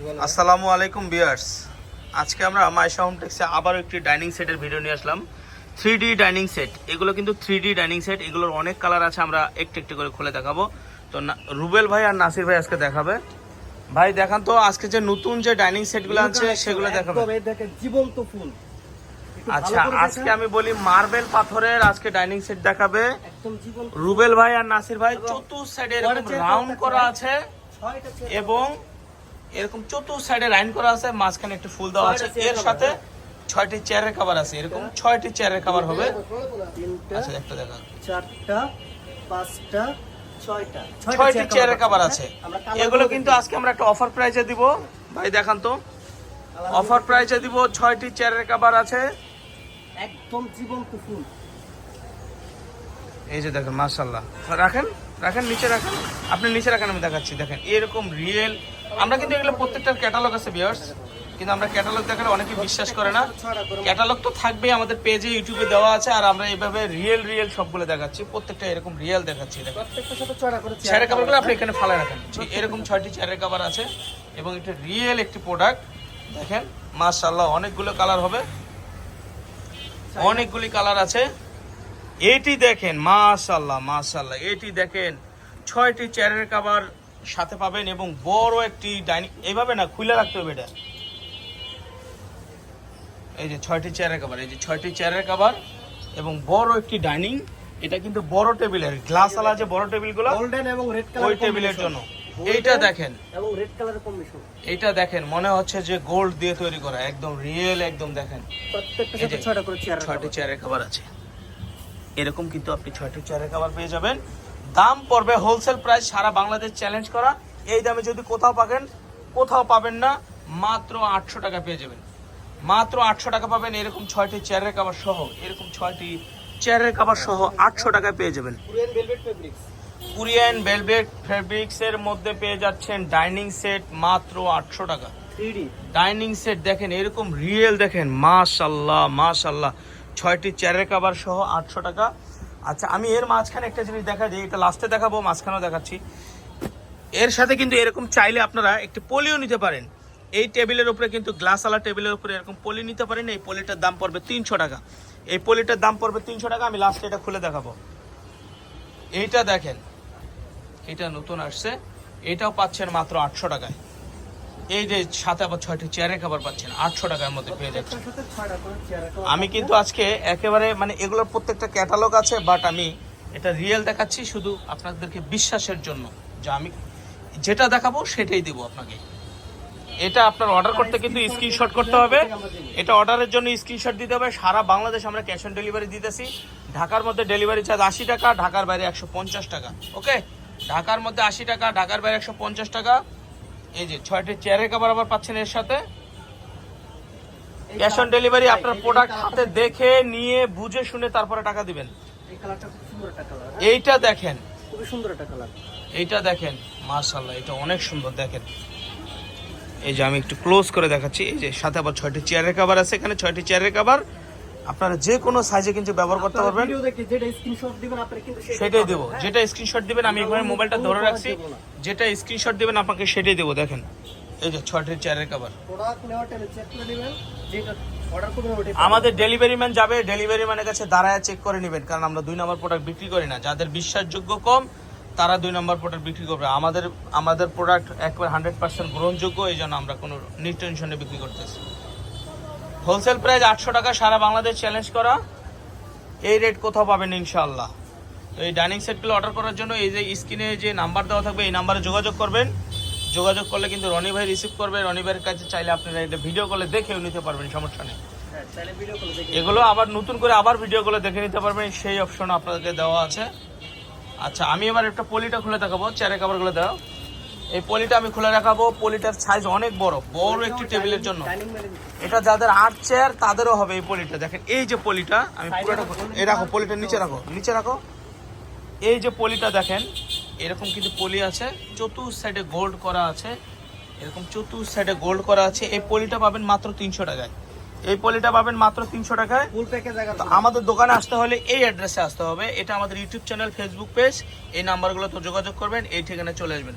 আসসালামু আলাইকুম বিয়ার্স আজকে আমরা মাইশা হোম টেক্সে আবারও একটি ডাইনিং সেটের ভিডিও নিয়ে আসলাম। Three D dining set. এগুলো কিন্তু থ্রি ডি ডাইনিং সেট। এগুলোর অনেক কালার আছে আমরা একটু একটু করে খুলে দেখাবো। তো রুবেল ভাই আর নাসির ভাই আজকে দেখাবে। ভাই দেখান তো আজকে যে নতুন যে ডাইনিং সেটগুলো আছে সেগুলো দেখাবে জীবন্ত ফুল। আচ্ছা আজকে আমি বলি মার্বেল পাথরের আজকে ডাইনিং সেট দেখাবে। রুবেল ভাই আর নাসির ভাই এবং চতুর সাইডে এরকম রাউন্ড করা আছে এবং এরকম চতুর সাইডে লাইন করা আছে মাঝখানে একটু ফুল দেওয়া আছে। এর সাথে। ছয়টি চেয়ারের কভার আছে। এরকম ছয়টি চেয়ারের কভার হবে। আচ্ছা একটা দেখা। চারটা পাঁচটা ছয়টা। চেয়ারের কভার আছে, হ্যাঁ? এগুলো কিন্তু আজকে আমরা একটা অফার প্রাইসে দিব। ভাই দেখান তো। অফার দিব ছয়টি চেয়ারের কভার আছে। একদম জীবন্ত ফুল। এই যে দেখেন রাখেন রাখেন নিচে রাখেন। আপনি নিচে রাখেন আমি দেখাচ্ছি। দেখেন এরকম রিয়েল আমরা কিন্তু এগুলো প্রত্যেকটার ক্যাটালগ আছে বিয়ার্স কিন্তু আমরা ক্যাটালগ দেখালে অনেকে বিশ্বাস করে না। ক্যাটালগ তো থাকবেই আমাদের পেজে ইউটিউবে দেওয়া আছে আর আমরা এইভাবে রিয়েল রিয়েল সবগুলো দেখাচ্ছি। প্রত্যেকটা এরকম রিয়েল দেখাচ্ছি চেয়ারের চেয়ার কাপড়গুলো আপনি এখানে ফালা রাখেন। এরকম ছয়টি চেয়ারের কাভার আছে এবং এটা রিয়েল একটি প্রোডাক্ট দেখেন মাশাআল্লাহ অনেকগুলো কালার হবে। অনেকগুলি কালার আছে। এটি দেখেন মাশাআল্লাহ মাশাআল্লাহ এটি দেখেন ছয়টি চেয়ারের কাভার সাথে পাবেন এবং বড় একটি ডাইনিং এইভাবে না খুলে রাখতে হবে এটা। এই যে ছয়টি চেয়ারের কাভার এই যে ছয়টি চেয়ারের কাভার এবং বড় একটি ডাইনিং এটা কিন্তু বড় টেবিলের গ্লাস আলা যে বড় টেবিলগুলো গোল্ডেন এবং রেড কালার ওই টেবিলের জন্য। এইটা দেখেন। এবং রেড কালারের কম্বিনেশন এইটা দেখেন মনে হচ্ছে যে গোল্ড দিয়ে তৈরি করা একদম রিয়েল একদম দেখেন। প্রত্যেকটা সাথে ছয়টা করে চেয়ার ছয়টি চেয়ারের খাবার আছে। এরকম কিন্তু আপনি ছয়টি চেয়ারের খাবার পেয়ে যাবেন। দাম পড়বে হোলসেল প্রাইস সারা বাংলাদেশ চ্যালেঞ্জ করা। এই দামে যদি কোথাও পাবেন কোথাও পাবেন না মাত্র আটশো টাকা পেয়ে যাবেন। মাত্র আটশো টাকা পাবেন এরকম ছয়টি চেয়ারের খাবার সহ এরকম ছয়টি চেয়ারের খাবার সহ আটশো টাকায় পেয়ে যাবেন। Korean velvet fabrics Korean velvet fabrics এর মধ্যে পেয়ে যাচ্ছেন ডাইনিং সেট মাত্র আটশো টাকা। ডাইনিং সেট দেখেন এরকম রিয়েল দেখেন মাশাল্লাহ মাশাল্লাহ ছয়টি চেয়ারের কাবার সহ আটশো টাকা। আচ্ছা আমি এর মাঝখানে একটা জিনিস দেখা যায় এটা লাস্টে দেখাবো, মাঝখানেও দেখাচ্ছি। এর সাথে কিন্তু এরকম চাইলে আপনারা একটি পলিও নিতে পারেন। এই টেবিলের উপরে কিন্তু গ্লাসওয়ালা টেবিলের উপরে এরকম পলি নিতে পারেন। এই পলিটার দাম পড়বে তিনশো টাকা। এই পলিটার দাম পড়বে তিনশো টাকা, আমি লাস্টে এটা খুলে দেখাবো। এইটা দেখেন, এটা নতুন আসছে। এটাও পাচ্ছেন মাত্র আটশো টাকায়। এই যে সাথে আবার ছয়টি চেয়ারের খাবার পাচ্ছেন আটশো টাকার মধ্যে পেয়ে যাচ্ছেন। আমি কিন্তু আজকে একেবারে মানে এগুলোর প্রত্যেকটা ক্যাটালগ আছে বাট আমি এটা রিয়েল দেখাচ্ছি শুধু আপনাদেরকে বিশ্বাসের জন্য যে আমি যেটা দেখাবো সেটাই দেবো আপনাকে। এটা আপনার অর্ডার করতে কিন্তু স্ক্রিনশট করতে হবে। এটা অর্ডারের জন্য স্ক্রিনশট দিতে হবে। সারা বাংলাদেশ আমরা ক্যাশ অন ডেলিভারি দিতেছি। ঢাকার মধ্যে ডেলিভারি চার্জ আশি টাকা ঢাকার বাইরে একশো পঞ্চাশ টাকা। ওকে ঢাকার মধ্যে আশি টাকা ঢাকার বাইরে একশো পঞ্চাশ টাকা। এই যে ছয়টি চেয়ারের কাবার আবার পাচ্ছেন এর সাথে। ক্যাশ অন ডেলিভারি আপনার প্রোডাক্ট হাতে দেখে নিয়ে বুঝে শুনে তারপরে টাকা দিবেন। এইটা দেখেন। খুবই সুন্দর একটা কালার এইটা দেখেন মাশাল্লাহ এটা অনেক সুন্দর দেখেন। এই যে আমি একটু ক্লোজ করে দেখাচ্ছি এই যে সাথে আবার ছয়টি চেয়ারের কাভার আছে এখানে ছয়টি চেয়ারের কাভার আপনারা যে কোনো সাইজে কিন্তু ব্যবহার করতে পারবেন। সেটাই দেবো? যেটা স্ক্রিনশট দিবেন আমি এখানে মোবাইলটা ধরে রাখছি। যেটা স্ক্রিনশট দিবেন আপনাকে সেটাই দেবো দেখেন। এই যে ছয়টি চেয়ারের ওটাই আমাদের ডেলিভারি ম্যান যাবে ডেলিভারি ম্যানের কাছে দাঁড়ায় চেক করে নেবেন কারণ আমরা দুই নম্বর প্রোডাক্ট বিক্রি করি না। যাদের বিশ্বাসযোগ্য কম তারা দুই নম্বর প্রোডাক্ট বিক্রি করবে। আমাদের আমাদের প্রোডাক্ট একবার হান্ড্রেড পার্সেন্ট গ্রহণযোগ্য এই জন্য আমরা কোনো নির্টেনশনে বিক্রি করতেছি। হোলসেল প্রাইস আটশো টাকা সারা বাংলাদেশ চ্যালেঞ্জ করা। এই রেট কোথাও পাবেন ইনশাআল্লাহ। তো এই ডাইনিং সেটগুলো অর্ডার করার জন্য এই যে স্ক্রিনে যে নাম্বার দেওয়া থাকবে এই নাম্বারে যোগাযোগ করবেন। যোগাযোগ করলে কিন্তু রনি ভাই রিসিভ করবে। রনি ভাইয়ের কাছে চাইলে আপনারা এটা ভিডিও কলে দেখেও নিতে পারবেন সমস্যা নেই। হ্যাঁ ভিডিও এগুলো আবার নতুন করে আবার ভিডিওগুলো দেখে নিতে পারবেন। সেই অপশন আপনাদেরকে দেওয়া আছে। আচ্ছা আমি এবার একটা পলিটা খুলে দেখাবো। চেয়ারের কাপড়গুলো দাও। এই পলিটা আমি খুলে রাখাবো পলিটার সাইজ অনেক বড় বড় একটি টেবিলের জন্য। এটা যাদের আট চেয়ার তাদেরও হবে এই পলিটা। দেখেন এই যে পলিটা আমি পুরোটা এই রাখো পলিটা নিচে রাখো নিচে রাখো। এই যে পলিটা দেখেন এরকম কিন্তু পলি আছে চতুর্থ সাইডে গোল্ড করা আছে। এরকম চতুর্থ সাইডে গোল্ড করা আছে। এই পলিটা পাবেন মাত্র তিনশো টাকায়। এই পলিটা পাবেন মাত্র তিনশো টাকায়। ফুল প্যাকেজ আমাদের দোকানে আসতে হলে এই অ্যাড্রেসে আসতে হবে। এটা আমাদের ইউটিউব চ্যানেল ফেসবুক পেজ এই নাম্বারগুলো তো যোগাযোগ করবেন এই ঠিকানায় চলে আসবেন।